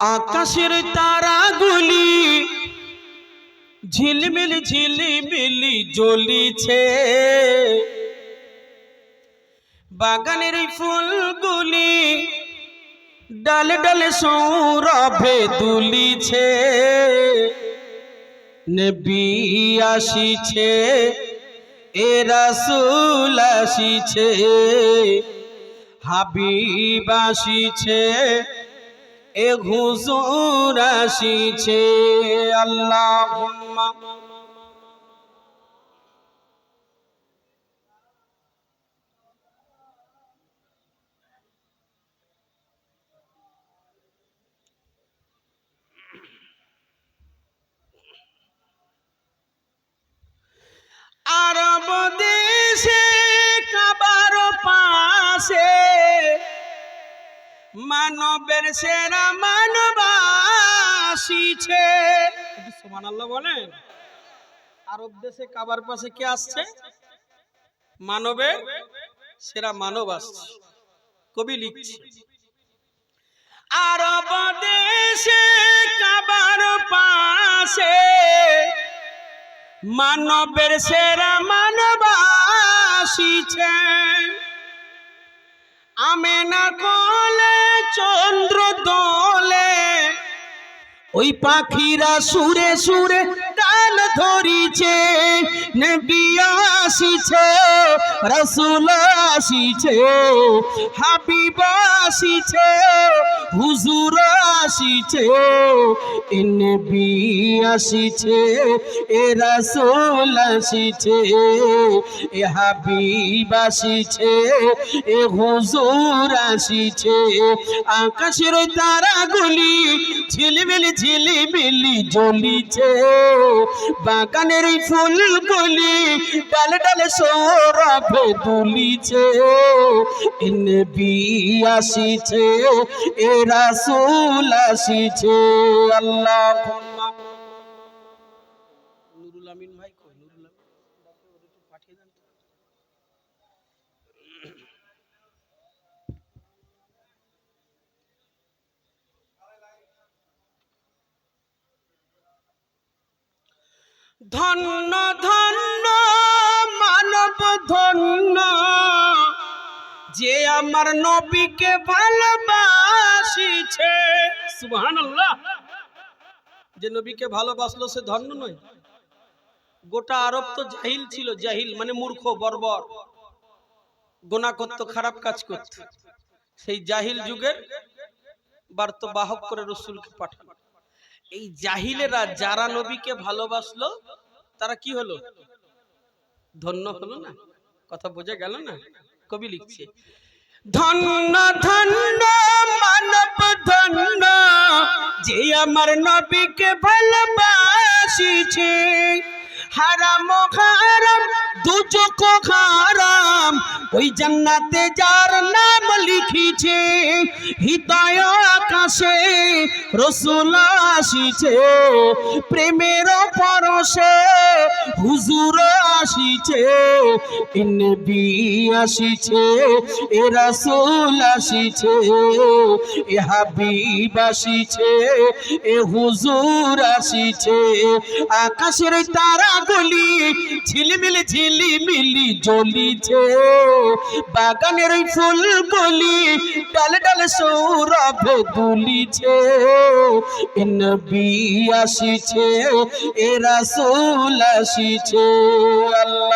আকাশের তারাগুলি ঝিলমিল ঝিলিমিলি জ্বলিছে। বাগানের ফুলগুলি ডালে ডালে সৌরভে দুলিছে। নবী আসিছে, এ রাসূল আসিছে, হাবিব আসিছে এ হুজুর আসিছে আল্লাহুম্মা। আরব দেশে কাবার পাশে মানবের সেরা মানব আসিছে সোমান আল্লাহ বলেন। আরব দেশে কাবার পাশে কে আসছে? মানবের সেরা মানব আসছে। কবি লিখছে, আরব দেশে কাবার পাশে মানবের সেরা মানব আসিছে আমে না কোলে, চন্দ্র দোলে। ওই পাখিরা সুরে সুরে ডাল ধরিছে নবী আসিছে, রসুল আসিছে, হাবিব আসিছে। হুজুর আসিছে এনবি নবী আসিছে, এ রসুল আসিছে, এ হাবিব আসিছে, এ হুজুর আসিছে। আকাশের তারাগুলি ঝিলিমিলি ঝিলিমিলি জ্বলিছে। বাগানের এই ফুলগুলি ডালে ডালে সৌরভে দুলিছে এ নবী আসিছে, এ রাসূল আসিছে। আল্লাহ নুরুল আমিন ভাই নুরুল আমিন। পাঠিয়ে দেন ধন্য ধন্য, মানব ধন্য। যে আমার নবীকে ভালোবাসিছে। সুবহানাল্লাহ। যে নবীকে ভালোবাসলো সে ধন্য নয়। গোটা আরব তো জাহিল ছিল, জাহিল মানে মূর্খ, বর্বর। গোনা করতো, খারাপ কাজ করত। সেই জাহিল যুগের বার্তবাহক করে রসুলকে পাঠানো এই জাহিলেরা যারা নবীকে ভালোবাসলো, তারা কি হলো? ধন্য হলো না? কথা বোঝা গেল না? কবি লিখছে, ধন্য ধন্য, মানব ধন্য, যে আমার নবীকে ভালোবাসিছে। হারাম হারাম দুজক হারাম। ওই জান্নাতে যার নাম লিখিছে হৃদয় আকাশে রসুল আসিছে। প্রেমের পরশে হুজুর আসিছে নবী আসিছে, এ রাসূল আসিছে, এ হাবিব আসিছে, এ হুজুর আসিছে। আকাশের তারাগুলি ঝিলমিল ঝিলিমিলি জ্বলিছে, বাগানের ওই ফুলগুলি ডালে ডালে সৌরভে দুলিছে। নবী আসিছে, এ রাসূল আসিছে। আল্লাহ